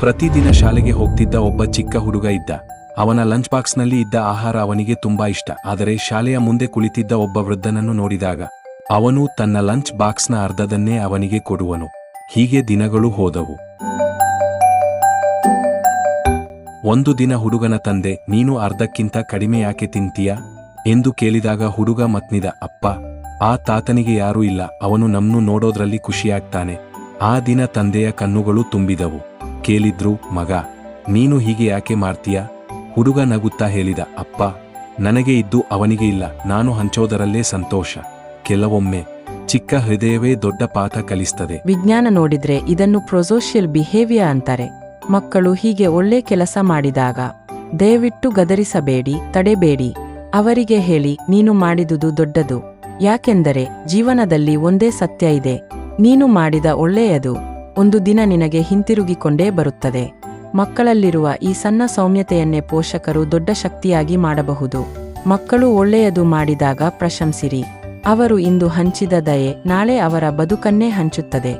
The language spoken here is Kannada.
ಪ್ರತಿದಿನ ಶಾಲೆಗೆ ಹೋಗ್ತಿದ್ದ ಒಬ್ಬ ಚಿಕ್ಕ ಹುಡುಗ ಇದ್ದ. ಅವನ ಲಂಚ್ ಬಾಕ್ಸ್ನಲ್ಲಿ ಇದ್ದ ಆಹಾರ ಅವನಿಗೆ ತುಂಬಾ ಇಷ್ಟ. ಆದರೆ ಶಾಲೆಯ ಮುಂದೆ ಕುಳಿತಿದ್ದ ಒಬ್ಬ ವೃದ್ಧನನ್ನು ನೋಡಿದಾಗ, ಅವನು ತನ್ನ ಲಂಚ್ ಬಾಕ್ಸ್ನ ಅರ್ಧದನ್ನೇ ಅವನಿಗೆ ಕೊಡುವನು. ಹೀಗೆ ದಿನಗಳು ಹೋದವು. ಒಂದು ದಿನ ಹುಡುಗನ ತಂದೆ, ನೀನು ಅರ್ಧಕ್ಕಿಂತ ಕಡಿಮೆ ಯಾಕೆ ತಿಂತೀಯ? ಎಂದು ಕೇಳಿದಾಗ ಹುಡುಗ ಮತ್ನಿದ, ಅಪ್ಪ, ಆ ತಾತನಿಗೆ ಯಾರೂ ಇಲ್ಲ, ಅವನು ನಮ್ಮನ್ನು ನೋಡೋದ್ರಲ್ಲಿ ಖುಷಿಯಾಗ್ತಾನೆ. ಆ ದಿನ ತಂದೆಯ ಕಣ್ಣುಗಳು ತುಂಬಿದವು. ಕೇಳಿದ್ರು, ಮಗ, ನೀನು ಹೀಗೆ ಯಾಕೆ ಮಾಡ್ತೀಯ? ಹುಡುಗ ನಗುತ್ತಾ ಹೇಳಿದ, ಅಪ್ಪ, ನನಗೆ ಇದ್ದು ಅವನಿಗೆ ಇಲ್ಲ, ನಾನು ಹಂಚೋದರಲ್ಲೇ ಸಂತೋಷ. ಕೆಲವೊಮ್ಮೆ ಚಿಕ್ಕ ಹೃದಯವೇ ದೊಡ್ಡ ಪಾಠ ಕಲಿಸ್ತದೆ. ವಿಜ್ಞಾನ ನೋಡಿದ್ರೆ ಇದನ್ನು ಪ್ರೊಸೋಷಿಯಲ್ ಬಿಹೇವಿಯರ್ ಅಂತಾರೆ. ಮಕ್ಕಳು ಹೀಗೆ ಒಳ್ಳೆ ಕೆಲಸ ಮಾಡಿದಾಗ, ದಯವಿಟ್ಟು ಗದರಿಸಬೇಡಿ, ತಡೆಬೇಡಿ. ಅವರಿಗೆ ಹೇಳಿ, ನೀನು ಮಾಡಿದುದು ದೊಡ್ಡದು. ಯಾಕೆಂದರೆ, ಜೀವನದಲ್ಲಿ ಒಂದೇ ಸತ್ಯ ಇದೆ. ನೀನು ಮಾಡಿದ ಒಳ್ಳೆಯದು. ಒಂದು ದಿನ ನಿನಗೆ ಹಿಂತಿರುಗಿಕೊಂಡೇ ಬರುತ್ತದೆ. ಮಕ್ಕಳಲ್ಲಿರುವ ಈ ಸಣ್ಣ ಸೌಮ್ಯತೆಯನ್ನೇ ಪೋಷಕರು ದೊಡ್ಡ ಶಕ್ತಿಯಾಗಿ ಮಾಡಬಹುದು. ಮಕ್ಕಳು ಒಳ್ಳೆಯದು ಮಾಡಿದಾಗ ಪ್ರಶಂಸಿರಿ. ಅವರು ಇಂದು ಹಂಚಿದ ದಯೆ ನಾಳೆ ಅವರ ಬದುಕನ್ನೇ ಹಂಚುತ್ತದೆ.